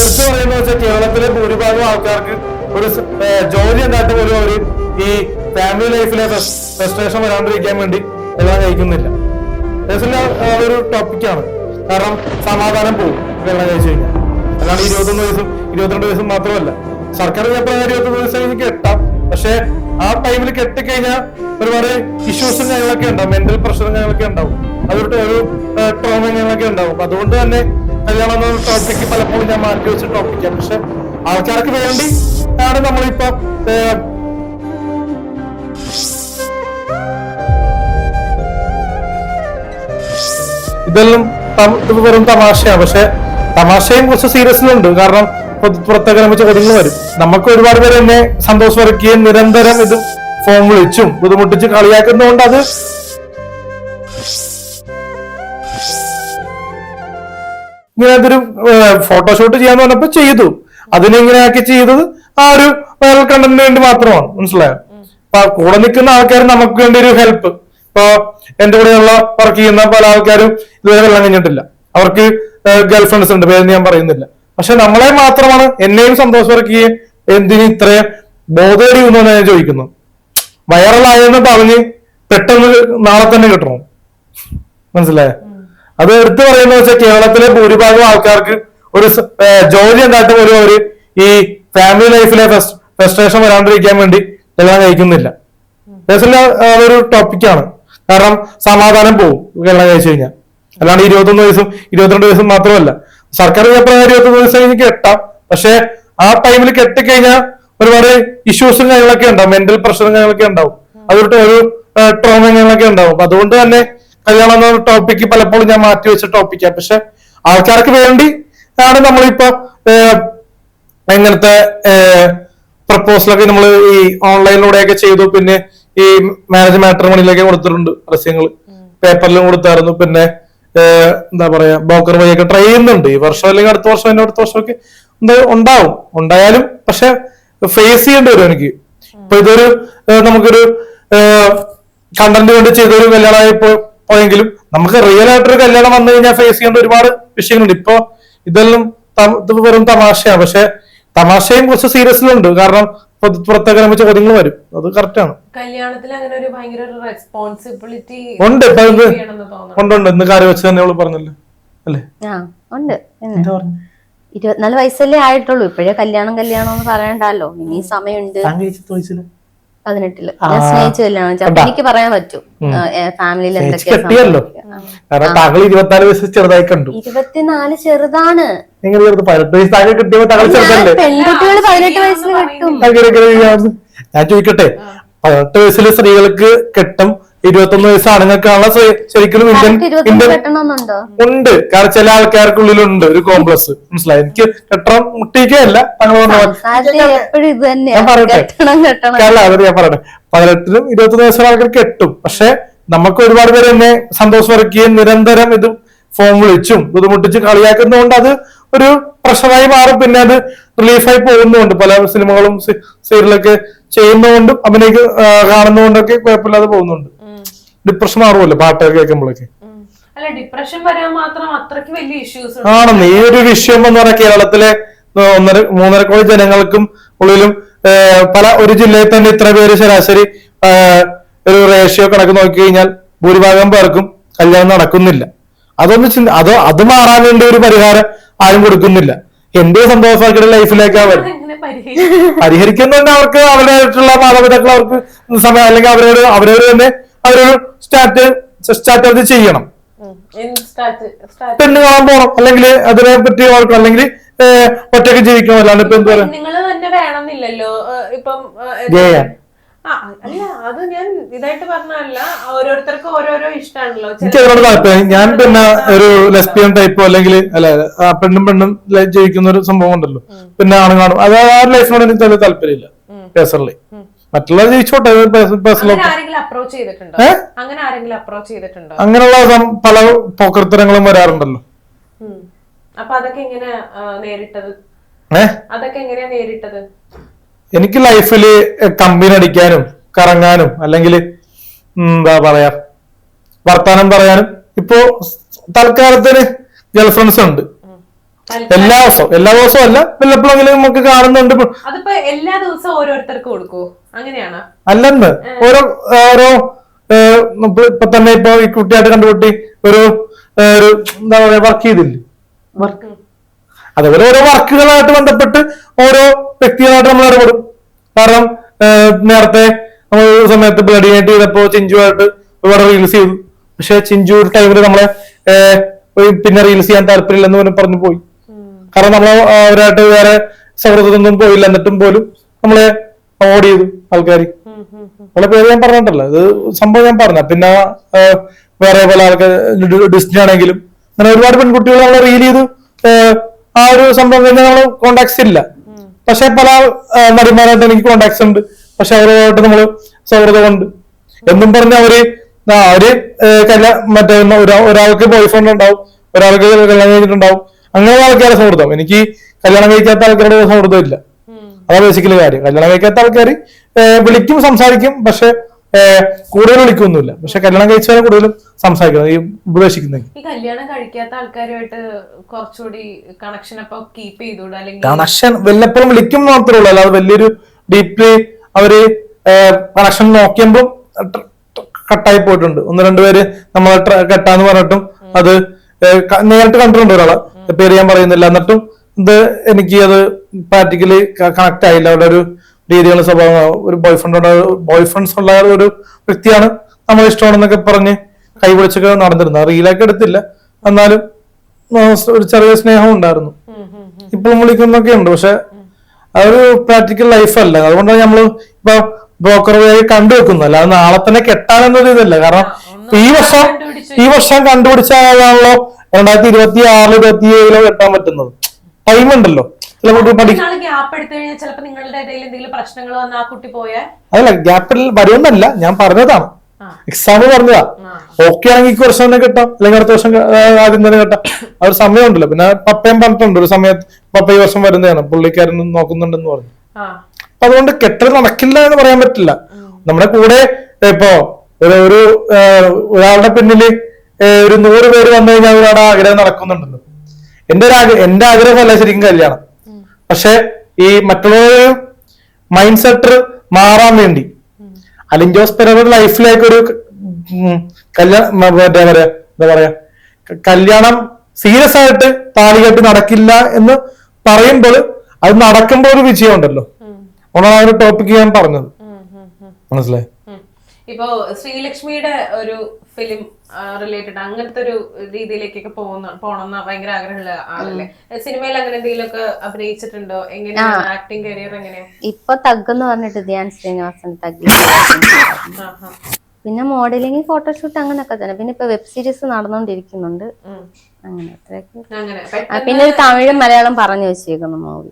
എടുത്തു പറയുന്നത് വെച്ചാൽ കേരളത്തിലെ ഭൂരിഭാഗം ആൾക്കാർക്ക് ഒരു ജോലി ഉണ്ടായിട്ട് പോലും അവർ ഈ ഫാമിലി ലൈഫിലെ ഫ്രസ്ട്രേഷൻ വരാണ്ടിരിക്കാൻ വേണ്ടി എല്ലാം കഴിക്കുന്നില്ല. ഒരു ടോപ്പിക്കാണ് കാരണം സമാധാനം പോകും വെള്ളം കഴിച്ചു കഴിഞ്ഞാൽ. അല്ലാണ്ട് ഇരുപത്തൊന്ന് വയസ്സും ഇരുപത്തിരണ്ട് വയസ്സും മാത്രമല്ല. സർക്കാർ പ്രകാരം ഇരുപത്തൊന്ന് വയസ്സ് കഴിഞ്ഞ് കെട്ടാം. പക്ഷെ ആ ടൈമിൽ കെട്ടിക്കഴിഞ്ഞാൽ ഒരുപാട് ഇഷ്യൂസും കാര്യങ്ങളൊക്കെ ഉണ്ടാവും. മെന്റൽ പ്രഷറും കാര്യങ്ങളൊക്കെ ഉണ്ടാവും. അതൊരു ഒരു ട്രോമ കാര്യങ്ങളൊക്കെ ഉണ്ടാവും. അതുകൊണ്ട് തന്നെ കല്യാണം ടോപ്പിക്ക് പലപ്പോഴും ഞാൻ മാറ്റി വെച്ച ടോപ്പിക്കാണ് പക്ഷെ ആൾക്കാർക്ക് വേണ്ടി ആണ് നമ്മളിപ്പോ ഇതെല്ലാം വെറും തമാശയാണ്. പക്ഷെ തമാശയും കുറച്ച് സീരിയസിലുണ്ട് കാരണം പുറത്തേക്കാരം പുറത്തൊക്കെ ചോദ്യങ്ങൾ വരും. നമുക്ക് ഒരുപാട് പേര് എന്നെ സന്തോഷം വരയ്ക്കുകയും നിരന്തരം ഇത് ഫോൺ വിളിച്ചും ബുദ്ധിമുട്ടിച്ച് കളിയാക്കുന്നതുകൊണ്ട് അത് ഇങ്ങനെ അതൊരു ഫോട്ടോഷൂട്ട് ചെയ്യാന്ന് പറഞ്ഞപ്പോ ചെയ്തു. അതിനെ ഇങ്ങനെയാക്കി ചെയ്തത്? ആ ഒരു വൈറൽ കണ്ടന്റിന് വേണ്ടി മാത്രമാണ്. മനസ്സിലായോ? അപ്പൊ കൂടെ നിൽക്കുന്ന ആൾക്കാർ നമുക്ക് വേണ്ടി ഒരു ഹെൽപ്പ് ഇപ്പൊ എന്റെ കൂടെയുള്ള വർക്ക് ചെയ്യുന്ന പല ആൾക്കാരും ഇതുവരെ വെള്ളം കഴിഞ്ഞിട്ടില്ല. അവർക്ക് ഗേൾ ഫ്രണ്ട്സ് ഉണ്ട്. പേര് ഞാൻ പറയുന്നില്ല. പക്ഷെ നമ്മളെ മാത്രമാണ് എന്നെയും സന്തോഷവർക്കുകയും എന്തിന് ഇത്രയും ബോധേടിയുമെന്നാണ് ഞാൻ ചോദിക്കുന്നത്. വൈറലായെന്ന് പറഞ്ഞ് പെട്ടെന്ന് നാളെ തന്നെ കിട്ടണം. മനസ്സിലായോ? അത് എടുത്തു പറയുന്നത് വെച്ചാൽ കേരളത്തിലെ ഭൂരിഭാഗം ആൾക്കാർക്ക് ഒരു ജോലി ഉണ്ടായിട്ട് പോലും അവർ ഈ ഫാമിലി ലൈഫിലെ ഫ്രസ്ട്രേഷൻ വരാണ്ടിരിക്കാൻ വേണ്ടി എല്ലാം കഴിക്കുന്നില്ല. ഒരു ടോപ്പിക്കാണ് കാരണം സമാധാനം പോകും വെള്ളം കഴിച്ചു കഴിഞ്ഞാൽ അല്ലാണ്ട് ഇരുപത്തൊന്ന് വയസ്സും ഇരുപത്തിരണ്ട് വയസ്സും മാത്രമല്ല. സർക്കാർ പ്രകാരം ഇരുപത്തൊന്ന് വയസ്സ് കഴിഞ്ഞ് കെട്ടാം. പക്ഷെ ആ ടൈമിൽ കെട്ടിക്കഴിഞ്ഞാൽ ഒരുപാട് ഇഷ്യൂസും കാര്യങ്ങളൊക്കെ ഉണ്ടാവും. മെന്റൽ പ്രഷറും കാര്യങ്ങളൊക്കെ ഉണ്ടാവും. അതൊരു ട്രോമ കാര്യങ്ങളൊക്കെ ഉണ്ടാവും. അതുകൊണ്ട് തന്നെ കല്യാണം എന്ന ടോപ്പിക്ക് പലപ്പോഴും ഞാൻ മാറ്റി വെച്ച ടോപ്പിക്കാണ് പക്ഷെ ആൾക്കാർക്ക് വേണ്ടി ആണ് നമ്മളിപ്പോ ഇങ്ങനത്തെ പ്രപ്പോസലൊക്കെ നമ്മൾ ഈ ഓൺലൈനിലൂടെയൊക്കെ ചെയ്തു. പിന്നെ ഈ മാരേജ് മാട്രിമോണിയിലൊക്കെ കൊടുത്തിട്ടുണ്ട് പരസ്യങ്ങൾ പേപ്പറിലും കൊടുത്തായിരുന്നു. പിന്നെ എന്താ പറയാ ബോക്കർ വഴിയൊക്കെ ട്രൈ ചെയ്യുന്നുണ്ട്. ഈ വർഷം അല്ലെങ്കിൽ അടുത്ത വർഷം അതിന്റെ അടുത്ത വർഷമൊക്കെ എന്താ ഉണ്ടാവും. ഉണ്ടായാലും പക്ഷെ ഫേസ് ചെയ്യേണ്ടി വരും എനിക്ക്. ഇപ്പൊ ഇതൊരു നമുക്കൊരു കണ്ടന്റ് വേണ്ടി ചെയ്തൊരു കല്യാണമായി പോ- പോയെങ്കിലും നമുക്ക് റിയൽ ആയിട്ടൊരു കല്യാണം വന്നു കഴിഞ്ഞാൽ ഫേസ് ചെയ്യേണ്ട ഒരുപാട് വിഷയങ്ങളുണ്ട്. ഇപ്പോ ഇതെല്ലാം വെറും തമാശയാണ്. പക്ഷെ തമാശയും കുറച്ച് സീരിയസിലുണ്ട് കാരണം പുറ- പുറത്തൊക്കെ നമുക്ക് ചോദ്യങ്ങൾ വരും. അത് കറക്റ്റ് ആണ്. കല്യാണത്തിൽ അങ്ങനെ ഒരു ഭയങ്കര റെസ്പോൺസിബിലിറ്റി ഉണ്ട്. ഉണ്ട് ഉണ്ട്. ഇന്ന് കാര്യം വെച്ച് തന്നെ അവൾ പറഞ്ഞല്ലോ. അല്ലേ? ആ ഉണ്ട്. ഇരുപത്തിനാല് വയസ്സല്ലേ ആയിട്ടുള്ളൂ. ഇപ്പോഴേ കല്യാണം കല്യാണം എന്ന് പറയണ്ടല്ലോ ഇനി സമയമുണ്ട്. പതിനെട്ടിൽ. ഞാൻ സ്നേഹിച്ച കല്യാണം വെച്ചാ അപ്പൊ എനിക്ക് പറയാൻ പറ്റും. ഫാമിലിയിൽ ചേച്ചി എന്തൊക്കെയാ കെട്ടിയല്ലോ. സംഭവിക്കുക. കാരണം താങ്കൾ ഇരുപത്തിനാല് വയസ്സ് ചെറുതായി കണ്ടു. ഇരുപത്തിനാല് ചെറുതാണ്. നിങ്ങൾ പതിനെട്ട് വയസ്സ് താങ്കൾ കിട്ടിയപ്പോ താങ്കൾ ചെറുതല്ലേ? പെൺകുട്ടികൾ പതിനെട്ട് വയസ്സിൽ കിട്ടും. ഞാൻ ചോദിക്കട്ടെ പതിനെട്ട് വയസ്സിലെ സ്ത്രീകൾക്ക് കെട്ടും ഇരുപത്തൊന്ന് വയസ്സ് ആണുങ്ങൾക്കാണല്ലോ ശ- ശരിക്കും ഇന്ത്യൻ ഇന്ത്യൻ ഉണ്ട്. കാരണം ചില ആൾക്കാർക്കുള്ളിലുണ്ട് ഒരു കോംപ്ലക്സ് മനസ്സിലായി? എനിക്ക് കെട്ടണം മുട്ടിക്കല്ല താങ്കൾ പറഞ്ഞ ഞാൻ പറയട്ടെ? ഇരുപത്തി അല്ല അത് ഞാൻ പറയട്ടെ. പതിനെട്ടിനും ഇരുപത്തൊന്ന് വയസ്സുള്ള ആൾക്കാർ കെട്ടും. പക്ഷെ നമുക്ക് ഒരുപാട് പേര് എന്നെ സന്തോഷം നിരന്തരം ഇത് ഫോൺ വിളിച്ചും ബുദ്ധിമുട്ടിച്ച് കളിയാക്കുന്നതുകൊണ്ട് അത് ഒരു പ്രഷറായി മാറും. പിന്നെ അത് റിലീഫായി പോകുന്നുണ്ട് പല സിനിമകളും സീരിയലൊക്കെ ചെയ്യുന്നതുകൊണ്ടും അഭിനയിക്ക കാണുന്നതുകൊണ്ടൊക്കെ കുഴപ്പമില്ലാതെ പോകുന്നുണ്ട്. ഡിപ്രഷൻ മാറുമല്ലോ പാട്ടൊക്കെ കേൾക്കുമ്പോഴൊക്കെ ഡിപ്രഷൻ വരാൻ മാത്രം അത്രയ്ക്ക് വലിയ ഇഷ്യൂസ് ആണെന്ന് ഈ ഒരു വിഷയം എന്ന് പറഞ്ഞാൽ കേരളത്തിലെ ഒന്നര മൂന്നര കോടി ജനങ്ങൾക്കും ഉള്ളിലും പല ഒരു ജില്ലയിൽ തന്നെ ഇത്ര പേര് ശരാശരി ഒരു റേഷ്യോ കണക്ക് നോക്കി കഴിഞ്ഞാൽ ഭൂരിഭാഗം പേർക്കും കല്യാണം നടക്കുന്നില്ല. അതൊന്ന് ചിന്ത അത് അത് മാറാൻ വേണ്ടി ഒരു പരിഹാരം ആരും കൊടുക്കുന്നില്ല. എന്റെ സന്തോഷമാക്കിയ ലൈഫിലേക്ക് അവർ പരിഹരിക്കുന്നുണ്ട് അവർക്ക് അവരുടെ മാതാപിതാക്കൾ അവർക്ക് സമയം അല്ലെങ്കിൽ അവരോട് അവരോട് തന്നെ അവരൊരു സ്റ്റാർട്ട് അത് ചെയ്യണം. സ്റ്റാറ്റ് സ്റ്റാറ്റ് പെണ്ണ് കാണാൻ പോകണം അല്ലെങ്കിൽ അതിനെ പറ്റി ഓർക്കണം അല്ലെങ്കിൽ ഒറ്റയ്ക്ക് ഒറ്റയ്ക്ക് ജീവിക്കണം. അല്ലാണ്ട് ഇപ്പൊ എന്താ പറയാ? അല്ല അത് ഞാൻ ഇതായിട്ട് പറഞ്ഞല്ല ഓരോരുത്തർക്കും ഓരോരോ ഇഷ്ടമാണല്ലോ എനിക്ക് അതിനോട് താല്പര്യം. ഞാൻ പിന്നെ ഒരു ലെസ്ബിയൻ ടൈപ്പോ അല്ലെങ്കിൽ അല്ല പെണ്ണും പെണ്ണും ജയിക്കുന്ന ജീവിക്കുന്ന ഒരു സംഭവം ഉണ്ടല്ലോ. പിന്നെ ആണ് കാണും അത് ആ ലൈഫിനോട് എനിക്ക് താല്പര്യം ഇല്ല പേഴ്സണലി മറ്റുള്ളവർ ആരെങ്കിലും അപ്രോച്ച് ചെയ്തിട്ടുണ്ടോ? അങ്ങനെ ആരെങ്കിലും അപ്രോച്ച് ചെയ്തിട്ടുണ്ടോ? അങ്ങനെയുള്ള പല പോക്കൃത്തരങ്ങളും വരാറുണ്ടല്ലോ. അപ്പൊ അതൊക്കെ എങ്ങനെ നേരിട്ടത്? അതൊക്കെ എങ്ങനെയാ നേരിട്ടത്? എനിക്ക് ലൈഫിൽ കമ്പനി അടിക്കാനും കറങ്ങാനും അല്ലെങ്കിൽ എന്താ പറയാ വർത്താനം പറയാനും. ഇപ്പോ തൽക്കാലത്തിന് ഗേൾ ഫ്രണ്ട്സ് ഉണ്ട്. എല്ലാ ദിവസവും എല്ലാ ദിവസവും അല്ല വല്ലപ്പോഴെങ്കിലും നമുക്ക് കാണുന്നുണ്ട്. അതിപ്പോ എല്ലാ ദിവസവും ഓരോരുത്തർക്ക് കൊടുക്കൂ അങ്ങനെയാണോ? അല്ലെന്ന്. ഓരോ ഓരോ ഇപ്പൊ തന്നെ ഇപ്പൊ ഈ കുട്ടിയായിട്ട് കണ്ടുപിട്ടി ഒരു ഒരു എന്താ പറയാ വർക്ക് ചെയ്തില്ലേ? വർക്ക് അതേപോലെ ഓരോ വർക്കുകളായിട്ട് ബന്ധപ്പെട്ട് ഓരോ വ്യക്തികളായിട്ട് നമ്മൾ ഇടപെടും. കാരണം നേരത്തെ നമ്മൾ ഒരു സമയത്ത് ബ്ലഡി ആയിട്ട് ചെയ്തപ്പോ ചിഞ്ചുവായിട്ട് ഒരുപാട് റീൽസ് ചെയ്തു. പക്ഷെ ചിഞ്ചു ഒരു ടൈമിൽ നമ്മളെ പിന്നെ റീൽസ് ചെയ്യാൻ താല്പര്യമില്ലെന്ന് പറഞ്ഞു പോയി. കാരണം നമ്മൾ അവരായിട്ട് വേറെ സൗഹൃദമൊന്നും പോയില്ല. എന്നിട്ടും പോലും നമ്മളെ അവോയ്ഡ് ചെയ്തു ആൾക്കാർ അവളെ പേര് ഞാൻ പറഞ്ഞിട്ടല്ല. ഇത് സംഭവം ഞാൻ പറഞ്ഞ പിന്നെ വേറെ പല ആൾക്കാർ ഡിസ്നി ആണെങ്കിലും അങ്ങനെ ഒരുപാട് പെൺകുട്ടികൾ നമ്മളെ റീൽ ചെയ്തു ആ, ഒരു സംഭവം കഴിഞ്ഞാൽ നമ്മൾ കോണ്ടാക്ട്സ് ഇല്ല. പക്ഷെ പല നടിമാരായിട്ട് എനിക്ക് കോണ്ടാക്ട്സ് ഉണ്ട്. പക്ഷെ അവരുമായിട്ട് നമ്മൾ സൗഹൃദമുണ്ട് എന്നും പറഞ്ഞ അവർ അവർ കല്യാ- മറ്റേ ഒരാൾക്ക് ബോയ്ഫ്രണ്ട് ഉണ്ടാവും. ഒരാൾക്ക് കല്യാണം കഴിഞ്ഞിട്ടുണ്ടാവും. അങ്ങനെ ആൾക്കാരെ സൗഹൃദം. എനിക്ക് കല്യാണം കഴിക്കാത്ത ആൾക്കാരുടെ സൗഹൃദം ഇല്ല അതാ ബേസിക്കലി കാര്യം. കല്യാണം കഴിക്കാത്ത ആൾക്കാർ വിളിക്കും സംസാരിക്കും. പക്ഷെ കൂടുതൽ വിളിക്കൊന്നുമില്ല. പക്ഷെ കല്യാണം കഴിച്ചവരെ കൂടുതലും സംസാരിക്കുന്നത് ഈ ഉപദേശിക്കുന്നത് ഈ കല്യാണം കഴിക്കാത്ത ആൾക്കാരുമായിട്ട് കുറച്ചുകൂടി കണക്ഷൻ അപ്പൊ കീപ്പ് ചെയ്തൂടെ അല്ലെങ്കിൽ കണക്ഷൻ വല്ലപ്പോഴും വിളിക്കും മാത്രമേ ഉള്ളൂ. അല്ലാതെ വലിയൊരു ഡീപ്ലി അവർ കണക്ഷൻ നോക്കിയപ്പോൾ കട്ടായി പോയിട്ടുണ്ട്. ഒന്ന് രണ്ടുപേര് നമ്മളെ കെട്ടാന്ന് പറഞ്ഞിട്ടും അത് നേരിട്ട് കണ്ടിട്ടുണ്ട് ഒരാളെ. പേര് ഞാൻ പറയുന്നില്ല. എന്നിട്ടും ഇത് എനിക്ക് അത് പ്രാക്ടിക്കലി കണക്ട് ആയില്ല. അവിടെ ഒരു രീതികൾ സ്വഭാവം ഒരു ബോയ് ഫ്രണ്ട് ബോയ് ഫ്രണ്ട്സ് ഉള്ള ഒരു വ്യക്തിയാണ് നമ്മൾ ഇഷ്ടമാണെന്നൊക്കെ പറഞ്ഞ് കൈപിടിച്ചൊക്കെ നടന്നിരുന്നത്. റീലൊക്കെ എടുത്തില്ല. എന്നാലും ഒരു ചെറിയ സ്നേഹം ഉണ്ടായിരുന്നു. ഇപ്പോഴും വിളിക്കുന്നൊക്കെ ഉണ്ട്. പക്ഷെ അതൊരു പ്രാക്ടിക്കൽ ലൈഫ് അല്ല. അതുകൊണ്ടാണ് നമ്മൾ ഇപ്പൊ ബ്രോക്കർ വഴി കണ്ടുവെക്കുന്നത് അല്ലാതെ നാളെ തന്നെ കെട്ടാനൊന്നും ഇതല്ല. കാരണം ഈ വർഷം ഈ വർഷം കണ്ടുപിടിച്ച ആളാണല്ലോ രണ്ടായിരത്തി ഇരുപത്തി ആറിൽ ഇരുപത്തി ഏഴിലോ എത്താൻ പറ്റുന്നത്. ടൈം ഉണ്ടല്ലോ. ചില കുട്ടി അതല്ല ഗ്യാപ്പിൽ വരുമെന്നല്ല ഞാൻ പറഞ്ഞതാണ്. എക്സാം പറഞ്ഞതാ. ഓക്കെ ആണെങ്കിൽ ഈ വർഷം തന്നെ കിട്ടാം. അല്ലെങ്കിൽ അടുത്ത വർഷം ആദ്യം തന്നെ കിട്ടാം. ആ ഒരു സമയമുണ്ടല്ലോ. പിന്നെ പപ്പയും പറഞ്ഞിട്ടുണ്ട് ഒരു സമയത്ത് പപ്പ ഈ വർഷം വരുന്നതാണ്. പുള്ളിക്കാരൻ നോക്കുന്നുണ്ടെന്ന് പറഞ്ഞു. അപ്പൊ അതുകൊണ്ട് കെട്ടൽ നടക്കില്ല എന്ന് പറയാൻ പറ്റില്ല. നമ്മുടെ കൂടെ ഇപ്പോ ഒരു ഒരു ഒരാളുടെ പിന്നിൽ ഒരു നൂറ് പേര് വന്നു കഴിഞ്ഞാൽ അവരവിടെ ആഗ്രഹം നടക്കുന്നുണ്ടല്ലോ. എന്റെ ഒരു ആഗ്രഹം എന്റെ ആഗ്രഹമല്ല ശരിക്കും കല്യാണം. പക്ഷെ ഈ മറ്റുള്ളവര് മൈൻഡ് സെറ്റ് മാറാൻ വേണ്ടി അല്ലെങ്കിൽ പെരയുടെ ലൈഫിലേക്ക് ഒരു കല്യാണം എന്താ പറയാ എന്താ പറയാ കല്യാണം സീരിയസ് ആയിട്ട് താലി കെട്ടി നടക്കില്ല എന്ന് പറയുമ്പോൾ അത് നടക്കുമ്പോൾ ഒരു വിജയം ഉണ്ടല്ലോ അതാണ് ആ ഒരു ടോപ്പിക് ഞാൻ പറഞ്ഞത്. മനസ്സിലായി. ഇപ്പോ ശ്രീലക്ഷ്മിയുടെ ഒരു ഫിലിം റിലേറ്റഡ് അങ്ങനത്തെ ഒരു രീതിയിലേക്കൊക്കെ പോകുന്ന പോണെന്ന് ഭയങ്കര ആഗ്രഹമുള്ള ആളല്ലേ? സിനിമയിൽ അങ്ങനെ എന്തെങ്കിലും ഒക്കെ അഭിനയിച്ചിട്ടുണ്ടോ എങ്ങനെയാണ് ആക്ടിങ് കരിയർ എങ്ങനെയാ? ഇപ്പൊ തഗ് എന്ന് പറഞ്ഞിട്ട് ധ്യാൻ ശ്രീനിവാസൻ തഗ് ആഹാ. പിന്നെ മോഡലിംഗ് ഫോട്ടോഷൂട്ട് അങ്ങനെയൊക്കെ തന്നെ. പിന്നെ ഇപ്പൊ വെബ് സീരീസ് നടന്നുകൊണ്ടിരിക്കുന്നുണ്ട്. അങ്ങനെ. അത്രയൊക്കെ പിന്നെ ഒരു തമിഴും മലയാളം പറഞ്ഞു വെച്ചേക്കുന്നു മൂവി.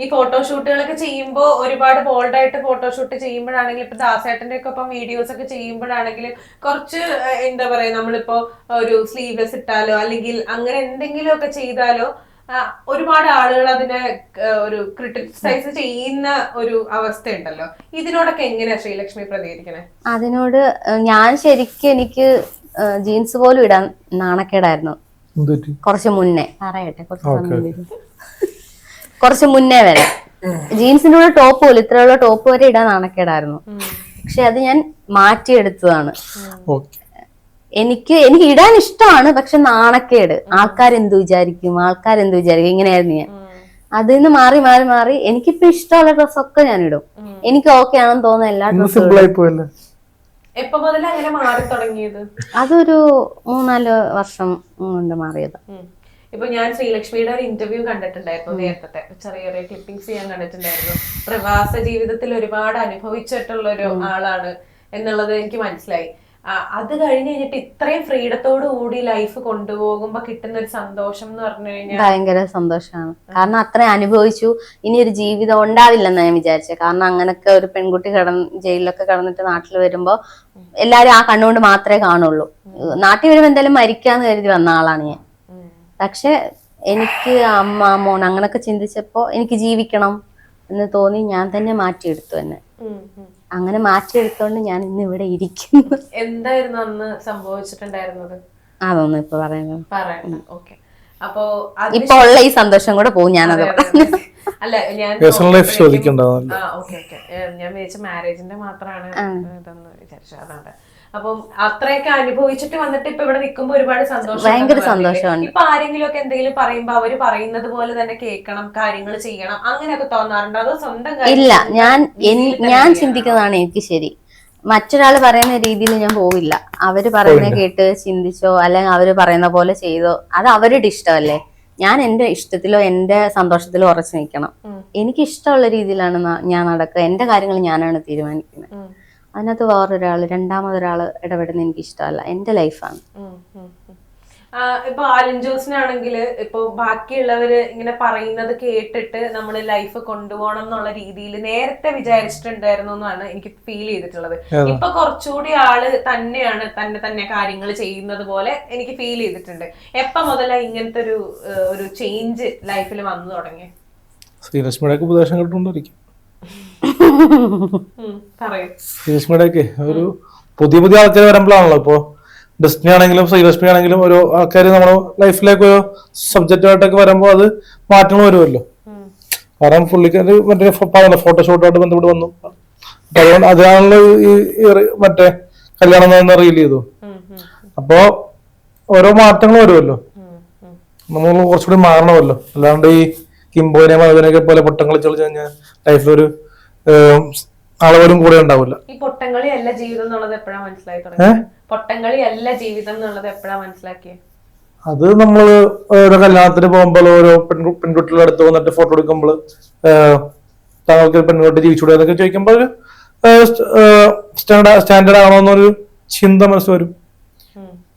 ഈ ഫോട്ടോഷൂട്ടുകളൊക്കെ ചെയ്യുമ്പോൾ ഒരുപാട് ബോൾഡായിട്ട് ഫോട്ടോഷൂട്ട് ചെയ്യുമ്പോഴാണെങ്കിലും ഇപ്പൊ ദാസേട്ടന്റെ ഒക്കെ ഇപ്പം വീഡിയോസ് ഒക്കെ ചെയ്യുമ്പോഴാണെങ്കിലും കുറച്ച് എന്താ പറയാ നമ്മളിപ്പോ ഒരു സ്ലീവ്ലെസ് ഇട്ടാലോ അല്ലെങ്കിൽ അങ്ങനെ എന്തെങ്കിലും ഒക്കെ ചെയ്താലോ ഒരുപാട് ആളുകൾ അതിനെ ഒരു ക്രിട്ടിസൈസ് ചെയ്യുന്ന ഒരു അവസ്ഥ ഉണ്ടല്ലോ ഇതിനോടൊക്കെ എങ്ങനെയാ ശ്രീലക്ഷ്മി പ്രതികരിക്കണേ? അതിനോട് ഞാൻ ശരിക്കും എനിക്ക് ജീൻസ് പോലും ഇടാൻ നാണക്കേടായിരുന്നു. കുറച്ച് മുന്നേ. പറയട്ടെ കുറച്ച്. കുറച്ച് മുന്നേ വരെ. ജീൻസിന്റെ കൂടെ ടോപ്പ് പോലും ഇത്രയുള്ള ടോപ്പ് വരെ ഇടാൻ നാണക്കേടായിരുന്നു. പക്ഷെ അത് ഞാൻ മാറ്റിയെടുത്തതാണ്. ഓക്കെ എനിക്ക് എനിക്ക് ഇടാൻ ഇഷ്ടമാണ് പക്ഷെ നാണക്കേട്. ആൾക്കാരെന്ത് വിചാരിക്കും? ആൾക്കാരെന്ത് വിചാരിക്കും? ഇങ്ങനെയായിരുന്നു ഞാൻ. അതിൽ നിന്ന് മാറി മാറി മാറി എനിക്കിപ്പോ ഇഷ്ടമുള്ള ഡ്രസ്സൊക്കെ ഞാൻ ഇടും എനിക്ക് ഓക്കെ ആണെന്ന് തോന്നുന്ന എല്ലാ ഡ്രസ്സും സിമ്പിൾ ആയി പോയല്ലേ? എപ്പൊ മുതൽ അങ്ങനെ മാറി തുടങ്ങിയത് അതൊരു മൂന്നാൽ വർഷം കൊണ്ട് മാറിയത്. ഇപ്പൊ ഞാൻ ശ്രീലക്ഷ്മിയുടെ ഒരു ഇന്റർവ്യൂ കണ്ടിട്ടുണ്ടായിരുന്നു നേരത്തെ. ചെറിയ ചെറിയ ക്ലിപ്പിംഗ്സ് ഞാൻ കണ്ടിട്ടുണ്ടായിരുന്നു. പ്രവാസ ജീവിതത്തിൽ ഒരുപാട് അനുഭവിച്ചിട്ടുള്ള ഒരു ആളാണ് എന്നുള്ളത് എനിക്ക് മനസ്സിലായി. അത് കഴിഞ്ഞ് കഴിഞ്ഞിട്ട് ഇത്രയും ഫ്രീഡത്തോടു കൂടി ലൈഫ് കൊണ്ടുപോകുമ്പോ കിട്ടുന്ന ഒരു സന്തോഷം എന്ന് പറഞ്ഞു കഴിഞ്ഞാൽ ഭയങ്കര സന്തോഷമാണ് കാരണം അത്രയും അനുഭവിച്ചു. ഇനി ഒരു ജീവിതം ഉണ്ടാവില്ലെന്ന് ഞാൻ വിചാരിച്ചത് കാരണം അങ്ങനൊക്കെ ഒരു പെൺകുട്ടി കിടന്ന് ജയിലിലൊക്കെ കിടന്നിട്ട് നാട്ടിൽ വരുമ്പോ എല്ലാരും ആ കണ്ണുകൊണ്ട് മാത്രമേ കാണുള്ളൂ. നാട്ടിൽ വരുമ്പോ എന്തായാലും മരിക്കാന്ന് കരുതി വന്ന ആളാണ് ഞാൻ. പക്ഷെ എനിക്ക് അമ്മ മോൻ അങ്ങനൊക്കെ ചിന്തിച്ചപ്പോ എനിക്ക് ജീവിക്കണം എന്ന് തോന്നി ഞാൻ തന്നെ മാറ്റിയെടുത്തു എന്നെ. അങ്ങനെ മാറ്റിയെടുത്തോണ്ട് ഞാൻ ഇന്ന് ഇവിടെ ഇരിക്കുന്നു. എന്തായിരുന്നു അന്ന് സംഭവിച്ചിട്ടുണ്ടായിരുന്നത്? അതൊന്നും ഇപ്പൊ പറയുന്നത് അപ്പോ ഇപ്പൊ ഉള്ള ഈ സന്തോഷം കൂടെ പോകും ഞാനത്. അല്ല ഞാൻ പേഴ്സണൽ ലൈഫ് ഞാൻ വിചാരിച്ച മാരേജിന്റെ മാത്രമാണ് ഇതെന്ന് വിചാരിച്ചു അതാണ്. അപ്പം അത്രയൊക്കെ അനുഭവിച്ചിട്ട് വന്നിട്ട് ഇപ്പൊ ഇവിടെ നിൽക്കുമ്പോ ഒരുപാട് സന്തോഷം ഭയങ്കര സന്തോഷമാണ് സന്തോഷമുണ്ട്. ഇപ്പൊ ആരെങ്കിലും ഒക്കെ എന്തെങ്കിലും പറയുമ്പോ അവർ പറയുന്നത് പോലെ തന്നെ കേൾക്കണം കാര്യങ്ങൾ ചെയ്യണം അങ്ങനെയൊക്കെ തോന്നാറുണ്ടോ? അതോ സ്വന്തം കാര്യം ഇല്ല ഞാൻ ഞാൻ ചിന്തിക്കുന്നതാണ് എനിക്ക് ശരി. മറ്റൊരാൾ പറയുന്ന രീതിയിൽ ഞാൻ പോവില്ല. അവർ പറയുന്ന കേട്ട് ചിന്തിച്ചോ അല്ലെങ്കിൽ അവർ പറയുന്ന പോലെ ചെയ്തോ അത് അവരുടെ ഇഷ്ടമല്ലേ? ഞാൻ എന്റെ ഇഷ്ടത്തിലോ എന്റെ സന്തോഷത്തിലോ ഉറച്ചു നിൽക്കണം. എനിക്ക് ഇഷ്ടമുള്ള രീതിയിലാണ് ഞാൻ നടക്കുക. എന്റെ കാര്യങ്ങൾ ഞാനാണ് തീരുമാനിക്കുന്നത്. അതിനകത്ത് വേറൊരാൾ രണ്ടാമതൊരാൾ ഇടപെടുന്ന എനിക്ക് ഇഷ്ടമല്ല എന്റെ ലൈഫാണ് ഇപ്പൊ ആലിൻ ജോസിനാണെങ്കിൽ ഇപ്പൊ ബാക്കിയുള്ളവര് ഇങ്ങനെ പറയുന്നത് കേട്ടിട്ട് നമ്മൾ ലൈഫ് കൊണ്ടുപോകണം എന്നുള്ള രീതിയിൽ നേരത്തെ വിചാരിച്ചിട്ടുണ്ടായിരുന്നു എന്നാണ് എനിക്ക് ഫീൽ ചെയ്തിട്ടുള്ളത്. ഇപ്പൊ കുറച്ചുകൂടി ആൾ തന്നെയാണ് തന്നെ തന്നെ കാര്യങ്ങൾ ചെയ്യുന്നത് പോലെ എനിക്ക് ഫീൽ ചെയ്തിട്ടുണ്ട്. എപ്പ മുതലാ ഇങ്ങനത്തെ ഒരു ഒരു ചേഞ്ച് ലൈഫിൽ വന്നു തുടങ്ങി ശ്രീലക്ഷ്മിയുടെ ഉപദേശം കേട്ടുകൊണ്ടിരിക്കും ശ്രീലക്ഷ്മിയുടെയൊക്കെ ഒരു പുതിയ പുതിയ ആൾക്കാർ വരുമ്പോഴാണല്ലോ ഇപ്പോ. ഡെസ്റ്റിനി ആണെങ്കിലും ശ്രീലക്ഷ്മി ആണെങ്കിലും ഓരോ ആൾക്കാർ നമ്മുടെ ലൈഫിലേക്ക് ഒരു സബ്ജക്റ്റായിട്ടൊക്കെ വരുമ്പോൾ അത് മാറ്റങ്ങൾ വരുമല്ലോ. കാരണം പുള്ളിക്കാര് മറ്റേ ഫോട്ടോഷോട്ടായിട്ട് പറഞ്ഞല്ലോ ബന്ധപ്പെട്ട് വന്നു. അതുകൊണ്ട് അതിനാണല്ലോ ഈ മറ്റേ കല്യാണം എന്ന് റീൽ ചെയ്തു. അപ്പോ ഓരോ മാറ്റങ്ങൾ വരുമല്ലോ. നമ്മൾ കുറച്ചുകൂടി മാറണമല്ലോ. അല്ലാണ്ട് ഈ കിംബോനെ മധുവിനെയൊക്കെ പോലെ പൊട്ടം കളിച്ച് കളിച്ച് കഴിഞ്ഞാൽ ലൈഫിലൊരു ആളെ പോലും കൂടെ ഉണ്ടാവില്ല. ഈ പൊട്ടങ്കളി അല്ല ജീവിതം എന്നുള്ളത് എപ്പോഴാ മനസ്സിലായി തുടങ്ങിയത്? പൊട്ടങ്കളി അല്ല ജീവിതം എന്നുള്ളത് എപ്പോഴാ മനസ്സിലാക്കിയത് അത് നമ്മൾ ഓരോ കല്യാണത്തിന് പോകുമ്പോൾ ഓരോ പെൺകു പെൺകുട്ടികളുടെ അടുത്ത് വന്നിട്ട് ഫോട്ടോ എടുക്കുമ്പോൾ താങ്കൾക്ക് പെൺകുട്ടി ജീവിച്ചുകൂടെ എന്നൊക്കെ ചോദിക്കുമ്പോൾ ഒരു സ്റ്റാൻഡേർഡ് സ്റ്റാൻഡേർഡ് ആണോ എന്നൊരു ചിന്ത മനസ്സ് വരും.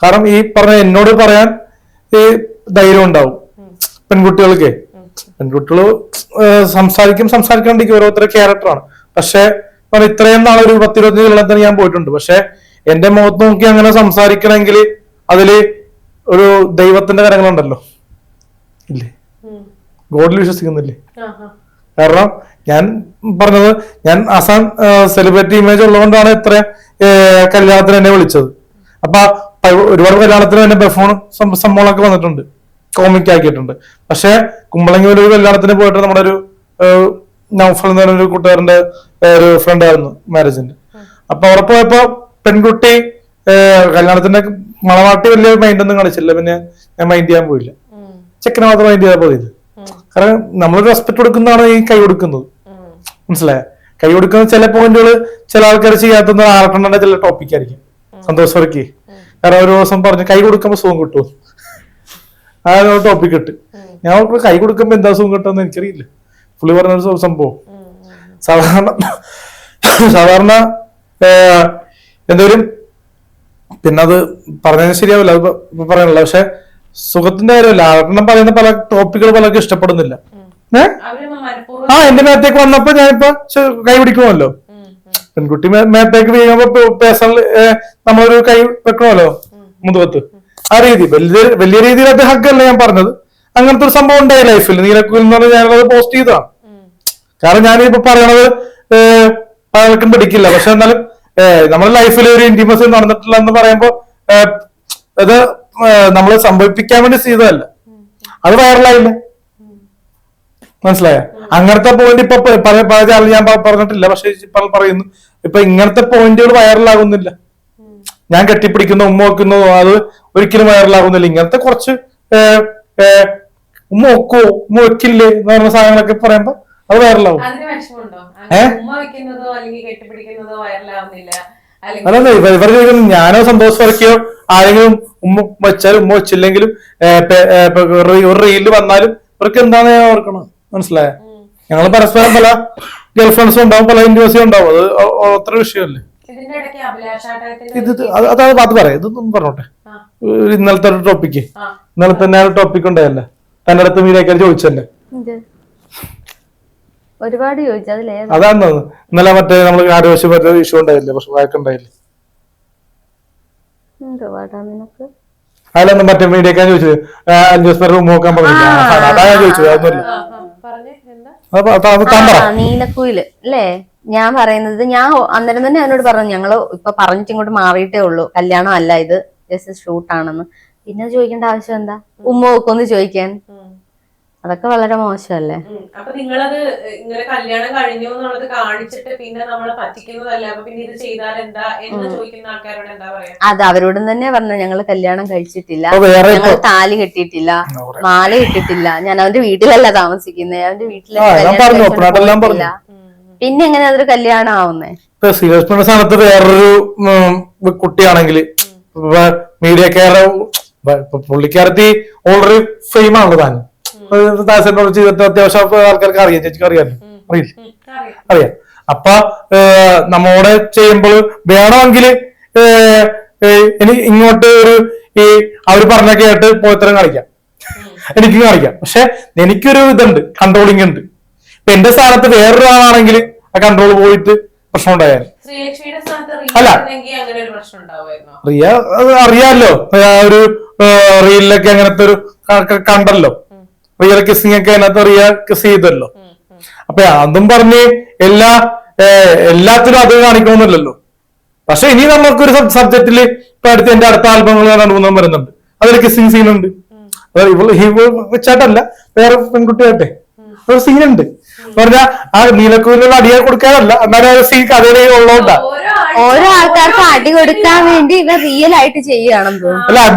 കാരണം ഈ പറഞ്ഞ എന്നോട് പറയാൻ ഈ ധൈര്യം ഉണ്ടാവും പെൺകുട്ടികൾക്ക്. പെൺകുട്ടികൾ സംസാരിക്കും സംസാരിക്കാണ്ടിരിക്കും. ഓരോരുത്തരുടെ ക്യാരക്ടറാണ് പക്ഷെ ഇത്രയും നാളെ ഒരു പത്തിരുപത്തി കൊല്ലത്തിന് ഞാൻ പോയിട്ടുണ്ട്. പക്ഷെ എന്റെ മുഖത്ത് നോക്കി അങ്ങനെ സംസാരിക്കണമെങ്കിൽ അതിൽ ഒരു ദൈവത്തിന്റെ കാര്യങ്ങളുണ്ടല്ലോ ഇല്ലേ. ഗോഡിൽ വിശ്വസിക്കുന്നില്ലേ. കാരണം ഞാൻ പറഞ്ഞത് ഞാൻ അസാൻ സെലിബ്രിറ്റി ഇമേജ് ഉള്ളതുകൊണ്ടാണ് ഇത്ര കല്യാണത്തിന് എന്നെ വിളിച്ചത്. അപ്പൊ ഒരുപാട് കല്യാണത്തിന് എന്നെ ബെഫോൺ സംഭവങ്ങളൊക്കെ വന്നിട്ടുണ്ട്. കോമിക് ആക്കിയിട്ടുണ്ട്. പക്ഷെ കുമ്പളങ്ങി ഒരു കല്യാണത്തിന് പോയിട്ട് നമ്മുടെ ഒരു നൗഫൽ എന്ന് പറഞ്ഞ ഒരു കൂട്ടുകാരന്റെ ഒരു ഫ്രണ്ട് ആയിരുന്നു മാരേജിന്റെ അപ്പൊ അവിടെ പോയപ്പോ പെൺകുട്ടി കല്യാണത്തിന്റെ മണവാട്ടി വലിയ മൈൻഡ് ഒന്നും കാണിച്ചില്ല. പിന്നെ ഞാൻ മൈൻഡ് ചെയ്യാൻ പോയില്ല. ചെക്കനെ മാത്രം മൈൻഡ് ചെയ്താൽ പോയത്. കാരണം നമ്മൾ റെസ്പെക്ട് കൊടുക്കുന്നതാണ് ഈ കൈ കൊടുക്കുന്നത്. മനസ്സിലായ? കൈ കൊടുക്കുന്ന ചില പോയിന്റുകൾ ചില ആൾക്കാർ ചെയ്യാത്ത ആർക്കണ്ട ചില ടോപ്പിക് ആയിരിക്കും. സന്തോഷവർക്ക് കാരണം ഒരു ദിവസം പറഞ്ഞു കൈ കൊടുക്കുമ്പോ സുഖം കിട്ടും ആ ടോപ്പിക് ഇട്ട്. ഞാൻ അവർക്ക് കൈ കൊടുക്കുമ്പോ എന്താ സുഖം കിട്ടുമെന്ന് എനിക്കറിയില്ല. പുള്ളി പറഞ്ഞ ഒരു സംഭവം. സാധാരണ സാധാരണ എന്തോരും പിന്നെ അത് പറഞ്ഞത് ശരിയാവില്ല. അത് പറയാനുള്ള. പക്ഷെ സുഖത്തിന്റെ കാര്യമല്ല. ആരെണ്ണം പറയുന്ന പല ടോപ്പിക്കുകൾ പലർക്കും ഇഷ്ടപ്പെടുന്നില്ല. ആ എന്റെ മേത്തേക്ക് വന്നപ്പോ ഞാനിപ്പോ കൈ പിടിക്കുമല്ലോ. പെൺകുട്ടി മേത്തേക്ക് വീഴുമ്പോ പേഴ്സണൽ നമ്മളൊരു കൈ വെക്കണമല്ലോ മുതുകത്ത്. ആ രീതി. വലിയ വലിയ രീതിയിലത്തെ ഹഗ്ഗല്ല ഞാൻ പറഞ്ഞത്. അങ്ങനത്തെ ഒരു സംഭവം ഉണ്ടായി ലൈഫിൽ. നീലക്കുയിൽ എന്ന് പറഞ്ഞാൽ ഞാനത് പോസ്റ്റ് ചെയ്തതാണ്. കാരണം ഞാനിപ്പോ പറയണത് പലർക്കും പിടിക്കില്ല. പക്ഷെ എന്നാലും നമ്മുടെ ലൈഫിൽ ഒരു ഇന്റിമസി നടന്നിട്ടില്ല എന്ന് പറയുമ്പോ ഏഹ്, അത് നമ്മൾ സംഭവിപ്പിക്കാൻ വേണ്ടി ചെയ്തതല്ല. അത് വൈറലായില്ല മനസ്സിലായ? അങ്ങനത്തെ പോയിന്റ് ഇപ്പൊ പല പല ചാനൽ ഞാൻ പറഞ്ഞിട്ടില്ല. പക്ഷെ പറയുന്നു. ഇപ്പൊ ഇങ്ങനത്തെ പോയിന്റുകൾ വൈറലാകുന്നില്ല ഞാൻ കെട്ടിപ്പിടിക്കുന്നു ഉമ്മ വെക്കുന്നു അത് ഒരിക്കലും വൈറലാകുന്നില്ല. ഇങ്ങനത്തെ കുറച്ച് ഉമ്മ ഒക്കോ ഉമ്മ വെക്കില്ലേ എന്ന് പറഞ്ഞ സാധനങ്ങളൊക്കെ പറയുമ്പോ അത് അല്ലെങ്കിൽ അല്ല ഇവർ ഇവർ ചോദിക്കുന്നു ഞാനോ സന്തോഷം വരയ്ക്കോ ആരെങ്കിലും ഉമ്മ വെച്ചാലും ഉമ്മ വെച്ചില്ലെങ്കിലും ഒരു റീലിൽ വന്നാലും ഇവർക്ക് എന്താണ് ഞാൻ ഓർക്കണം. മനസ്സിലായ? ഞങ്ങൾ പരസ്പരം പല ഗേൾ ഫ്രണ്ട്സും ഉണ്ടാവും പല ഇൻഡിവേഴ്സും ഉണ്ടാവും. അത് അത്ര വിഷയമല്ലേ? ഇത് ഇത് അത് പറയാം. ഇതൊന്നും പറഞ്ഞോട്ടെ. ഇന്നലത്തെ ഒരു ടോപ്പിക്ക്. ഇന്നലെ തന്നെ ഒരു ടോപ്പിക് ഉണ്ടായല്ലേ? തന്റെ അടുത്ത് മീരേക്കാർ ചോദിച്ചല്ലേ? ഒരുപാട് ചോദിച്ചു. അതിലേ അതാണ്? ഇന്നലെ മറ്റേ നമ്മൾ ആരോഗ്യ പറ്റിയ ഇഷ്യൂ ഉണ്ടായില്ലേ? പക്ഷെ വഴക്കുണ്ടായില്ലേ അതിലൊന്നും മറ്റേ മീഡിയക്കാർ ചോദിച്ചത്? അഞ്ചോസ് അഞ്ച് റൂം നോക്കാൻ പറഞ്ഞില്ല? അതാ ഞാൻ ചോദിച്ചത്. അതൊന്നുമില്ല നീലക്കുയിൽ. അല്ലേ? ഞാൻ പറയുന്നത് ഞാൻ അന്നേരം തന്നെ അവനോട് പറഞ്ഞു ഞങ്ങൾ ഇപ്പൊ പറഞ്ഞിട്ട് ഇങ്ങോട്ട് മാറിയിട്ടേ ഉള്ളൂ. കല്യാണം അല്ല ഇത് ജസ്റ്റ് ഷൂട്ടാണെന്ന് പിന്നെ ചോദിക്കേണ്ട ആവശ്യം എന്താ? ഉമ്മ വെക്കൊന്ന് ചോദിക്കാൻ. അതൊക്കെ വളരെ മോശമല്ലേ. അപ്പൊ നിങ്ങളത് ഇങ്ങനെ കല്യാണം കഴിഞ്ഞു എന്നുള്ളത് കാണിച്ചിട്ട് പിന്നെ നമ്മളെ പറ്റിക്കുന്നതല്ല? അപ്പൊ പിന്നെ ഇത് ചെയ്താൽ എന്താ? എന്ന് ചോദിക്കുന്ന ആൾക്കാരോട് എന്താ പറയാ? അത് അവരോടും തന്നെ പറഞ്ഞു ഞങ്ങൾ കല്യാണം കഴിച്ചിട്ടില്ല. ഞങ്ങൾ താലി കെട്ടിയിട്ടില്ല. മാല ഇട്ടിട്ടില്ല. ഞാൻ അവന്റെ വീട്ടിലല്ല താമസിക്കുന്നത് അവന്റെ വീട്ടിലെ പിന്നെ എങ്ങനെ അതൊരു കല്യാണം ആവുന്നേ ഇപ്പൊ സീരിയസ് പറഞ്ഞ സ്ഥാനത്ത് വേറൊരു കുട്ടിയാണെങ്കിൽ മീഡിയക്കാരെ പുള്ളിക്കാരത്തി ഓൾറെഡി ഫെയിം ആണല്ലോ താൻ. ദാസനോട് ചെയ്തിട്ട് അത്യാവശ്യം ആൾക്കാർക്ക് അറിയാം. ചേച്ചിക്ക് അറിയാമല്ലോ അറിയില്ല. അറിയാം. അറിയാം. അപ്പൊ നമ്മോട് ചെയ്യുമ്പോൾ വേണമെങ്കിൽ ഇനി ഇങ്ങോട്ട് ഒരു ഈ അവർ പറഞ്ഞ കേട്ട് പോയത്തരം കാണിക്കാം. എനിക്ക് കാണിക്കാം. പക്ഷെ എനിക്കൊരു ഇതുണ്ട്. കൺട്രോളിങ് ഉണ്ട്. ഇപ്പൊ എന്റെ സ്ഥാനത്ത് വേറൊരാളാണെങ്കിൽ ആ കൺട്രോൾ പോയിട്ട് പ്രശ്നം ഉണ്ടായാൽ അല്ല. റിയ അത് അറിയാലോ. ആ ഒരു റീലിലൊക്കെ അങ്ങനത്തെ ഒരു കണ്ടല്ലോ. റിയൽ കിസ്സിംഗ് ഒക്കെ അതിനകത്ത് റിയ കിസ് ചെയ്തല്ലോ. അപ്പൊ അതും പറഞ്ഞ് എല്ലാ എല്ലാത്തിലും അത് കാണിക്കണമെന്നില്ലല്ലോ പക്ഷെ ഇനി നമുക്കൊരു സബ്ജക്റ്റിൽ ഇപ്പൊ അടുത്ത് എന്റെ അടുത്ത ആൽബങ്ങൾ മൂന്നും വരുന്നുണ്ട്. അതിൽ അത് ഇവൾ ഇവൾ വെച്ചാട്ടല്ല വേറെ പെൺകുട്ടിയാട്ടെ ഒരു സീൻ പറഞ്ഞാ ആ നീലക്കൂലിനുള്ള അടിയെ കൊടുക്കാനല്ല എന്നാലും ആ സീൻ കഥയിലേ ഉള്ളതുകൊണ്ടാ. ഓരോ ആൾക്കാർക്ക് അടി കൊടുക്കാൻ വേണ്ടി ഇവ റിയൽ ആയിട്ട് ചെയ്യുകയാണെന്ന് തോന്നുന്നു. അല്ല അത്